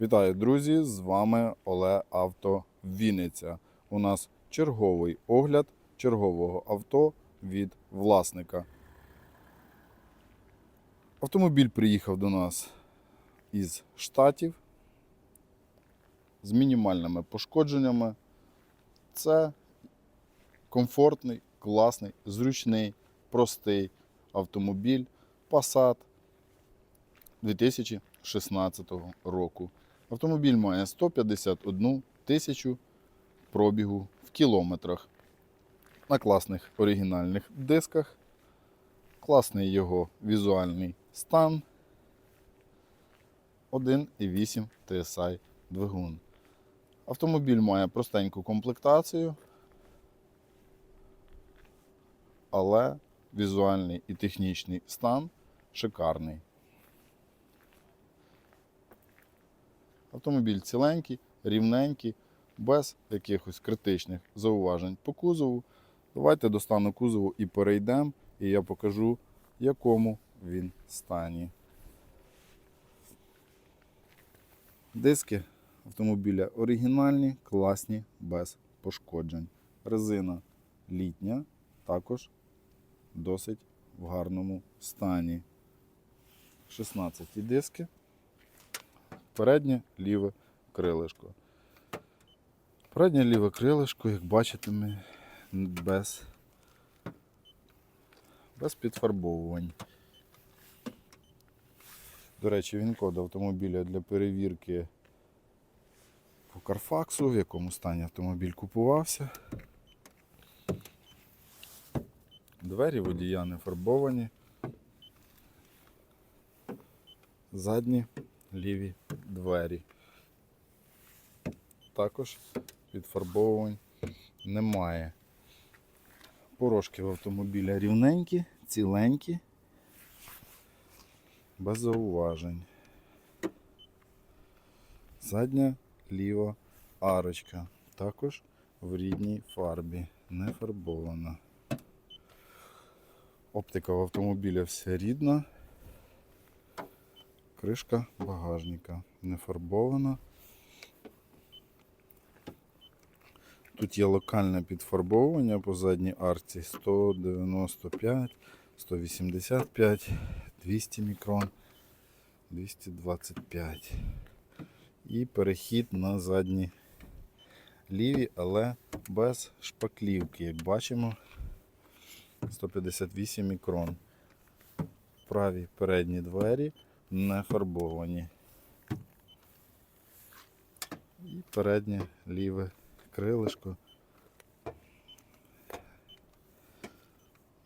Вітаю, друзі! З вами Оле Авто Вінниця. У нас черговий огляд чергового авто від власника. Автомобіль приїхав до нас із Штатів з мінімальними пошкодженнями. Це комфортний, класний, зручний, простий автомобіль Passat 2016 року. Автомобіль має 151 тисячу пробігу в кілометрах. На класних оригінальних дисках. Класний його візуальний стан. 1,8 TSI двигун. Автомобіль має простеньку комплектацію, але візуальний і технічний стан шикарний. Автомобіль ціленький, рівненький, без якихось критичних зауважень по кузову. Давайте до стану кузову і перейдемо, і я покажу, якому він стані. Диски автомобіля оригінальні, класні, без пошкоджень. Резина літня, також досить в гарному стані. 16 диски переднє ліве крилишко. Переднє ліве крилишко, як бачите, ми без, без підфарбовувань. До речі, він код автомобіля для перевірки по Карфаксу, в якому стані автомобіль купувався. Двері водія не фарбовані. Задні ліві двері. Також підфарбовувань немає. Порошки в автомобіля рівненькі, ціленькі, без зауважень. Задня ліва арочка. Також в рідній фарбі, не фарбована. Оптика в автомобіля вся рідна. Кришка багажника не фарбована. Тут є локальне підфарбовування по задній арці 195, 185, 200 мікрон, 225. І перехід на задні ліві, але без шпаклівки, як бачимо, 158 мікрон. Праві передні двері не фарбовані. І переднє ліве крилишко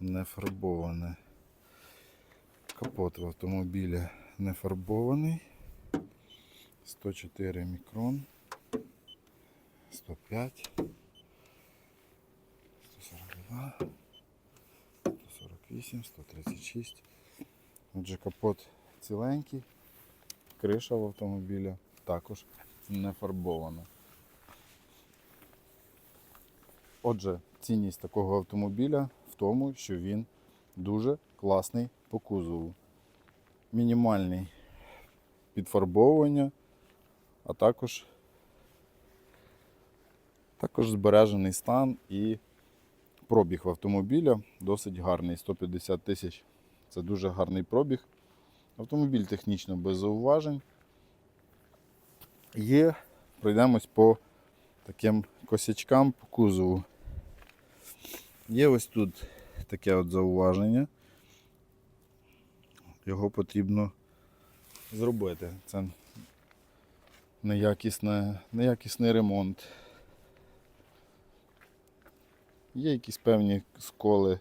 не фарбоване. Капот в автомобіля не фарбований. 104 мікрон, 105, 142, 148, 136. Отже, капот ціленький, криша в автомобіля також не фарбована. Отже, цінність такого автомобіля в тому, що він дуже класний по кузову. Мінімальний підфарбовування, а також, також збережений стан і пробіг в автомобіля досить гарний. 150 тисяч це дуже гарний пробіг. Автомобіль технічно без зауважень. Є, пройдемось по таким косячкам по кузову. Є ось тут таке от зауваження. Його потрібно зробити. Це неякісний ремонт. Є якісь певні сколи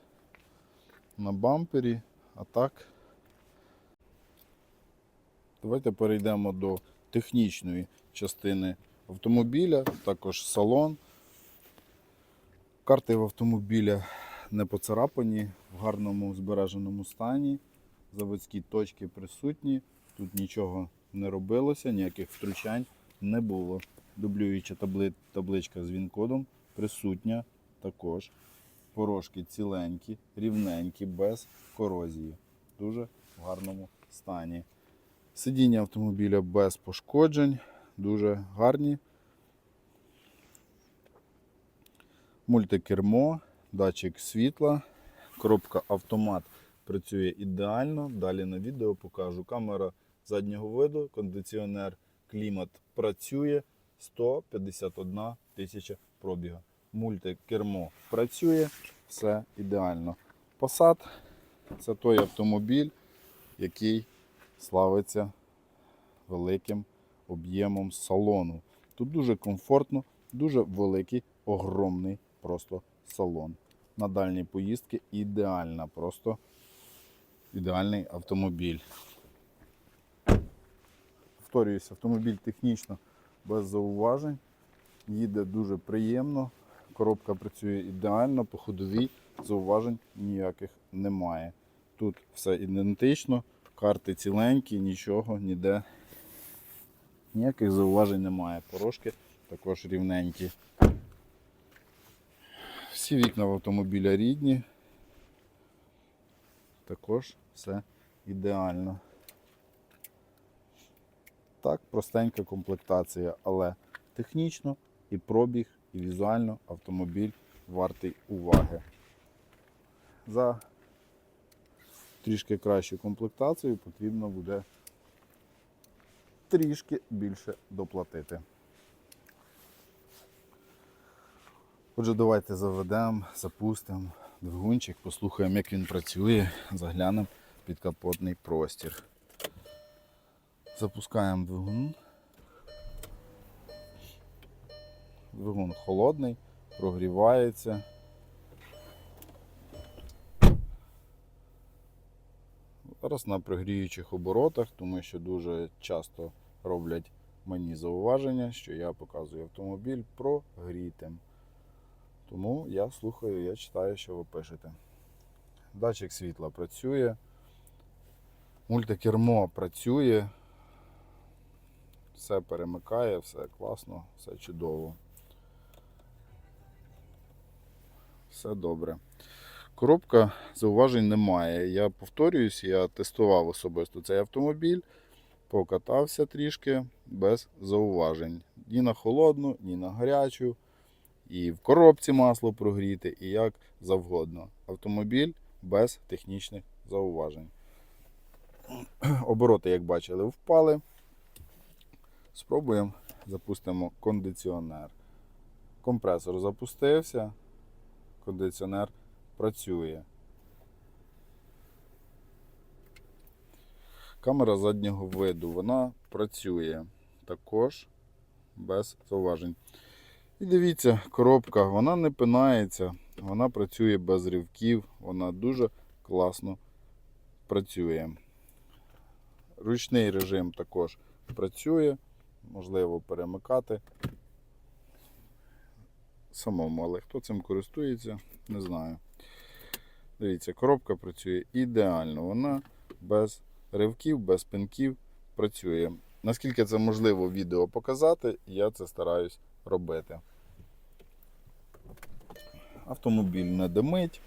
на бампері, а так. Давайте перейдемо до технічної частини автомобіля, також салон. Карти в автомобіля не поцарапані, в гарному збереженому стані. Заводські точки присутні. Тут нічого не робилося, ніяких втручань не було. Дублююча табли... табличка з він-кодом присутня також. Порошки ціленькі, рівненькі, без корозії. Дуже в гарному стані. Сидіння автомобіля без пошкоджень, дуже гарні. Мультикермо, датчик світла, коробка автомат працює ідеально. Далі на відео покажу. Камера заднього виду, кондиціонер, клімат працює 151 тисяча пробіга. Мультикермо працює, все ідеально. Passat це той автомобіль, який славиться великим об'ємом салону. Тут дуже комфортно, дуже великий, огромний просто салон. На дальні поїздки ідеальна, просто ідеальний автомобіль. Повторююсь, автомобіль технічно без зауважень. Їде дуже приємно. Коробка працює ідеально, по ходовій зауважень ніяких немає. Тут все ідентично, карти ціленькі, нічого, ніде. Ніяких зауважень немає. Порожки також рівненькі. Всі вікна в автомобіля рідні. Також все ідеально. Так, простенька комплектація, але технічно і пробіг, і візуально автомобіль вартий уваги. За трішки кращу комплектацію потрібно буде трішки більше доплатити. Отже, давайте заведемо, запустимо двигунчик, послухаємо, як він працює, заглянемо в підкапотний простір. Запускаємо двигун. Двигун холодний, прогрівається. Зараз на прогріючих оборотах, тому що дуже часто роблять мені зауваження, що я показую автомобіль прогрітим. Тому я слухаю, я читаю, що ви пишете. Датчик світла працює. Мультикермо працює. Все перемикає, все класно, все чудово. Все добре. Коробка зауважень немає. Я повторююсь, я тестував особисто цей автомобіль, покатався трішки без зауважень. Ні на холодну, ні на гарячу. І в коробці масло прогріти, і як завгодно. Автомобіль без технічних зауважень. Обороти, як бачили, впали. Спробуємо, запустимо кондиціонер. Компресор запустився, кондиціонер працює. Камера заднього виду, вона працює також без зауважень. І дивіться, коробка, вона не пинається, вона працює без ривків, вона дуже класно працює. Ручний режим також працює, можливо перемикати самому, але хто цим користується, не знаю. Дивіться, коробка працює ідеально, вона без ривків, без пинків працює. Наскільки це можливо відео показати, я це стараюсь робити. Автомобіль не димить,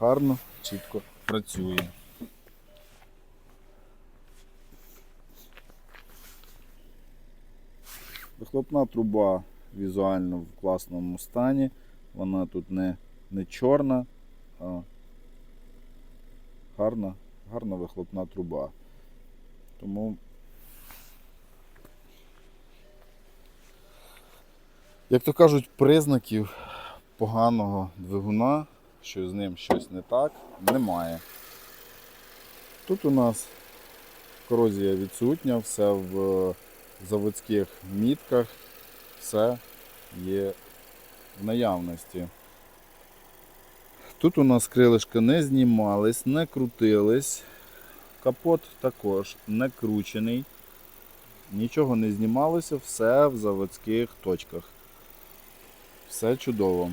гарно, чітко працює. Вихлопна труба візуально в класному стані. Вона тут не, не чорна, а гарна, гарна вихлопна труба. Тому Як то кажуть, признаків поганого двигуна, що з ним щось не так, немає. Тут у нас корозія відсутня, все в заводських мітках, все є в наявності. Тут у нас крилишка не знімались, не крутились. Капот також не кручений. Нічого не знімалося, все в заводських точках. Все чудово.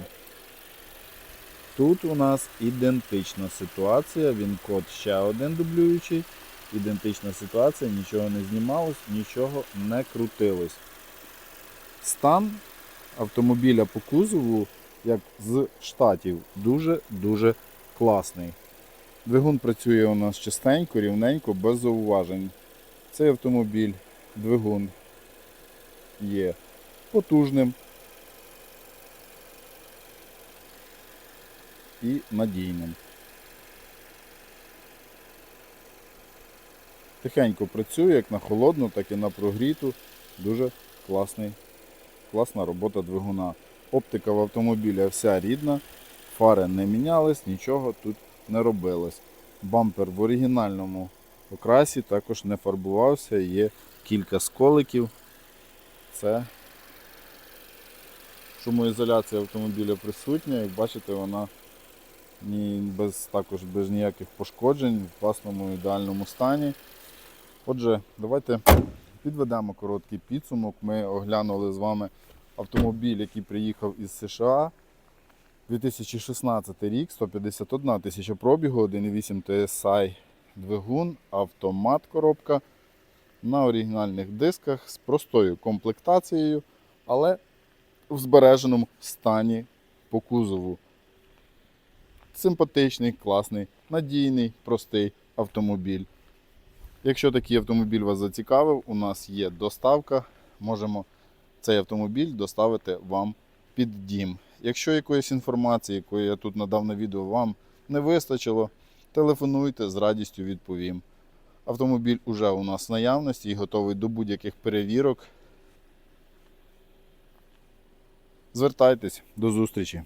Тут у нас ідентична ситуація, він код ще один дублюючий. Ідентична ситуація, нічого не знімалось, нічого не крутилось. Стан автомобіля по кузову, як з штатів, дуже-дуже класний. Двигун працює у нас частенько, рівненько, без зауважень. Цей автомобіль, двигун є потужним і надійним. Тихенько працює як на холодну, так і на прогріту. Дуже класний, класна робота двигуна. Оптика в автомобіля вся рідна, фари не мінялись, нічого тут не робилось. Бампер в оригінальному окрасі також не фарбувався, є кілька сколиків. Це шумоізоляція автомобіля присутня, як бачите, вона ні, без, також без ніяких пошкоджень, в класному ідеальному стані. Отже, давайте підведемо короткий підсумок. Ми оглянули з вами автомобіль, який приїхав із США. 2016 рік, 151 тисяча пробігу, 1,8 TSI двигун, автомат коробка на оригінальних дисках з простою комплектацією, але в збереженому стані по кузову. Симпатичний, класний, надійний, простий автомобіль. Якщо такий автомобіль вас зацікавив, у нас є доставка. Можемо цей автомобіль доставити вам під дім. Якщо якоїсь інформації, якої я тут надав на відео, вам не вистачило, телефонуйте, з радістю відповім. Автомобіль уже у нас в наявності і готовий до будь-яких перевірок. Звертайтесь, до зустрічі!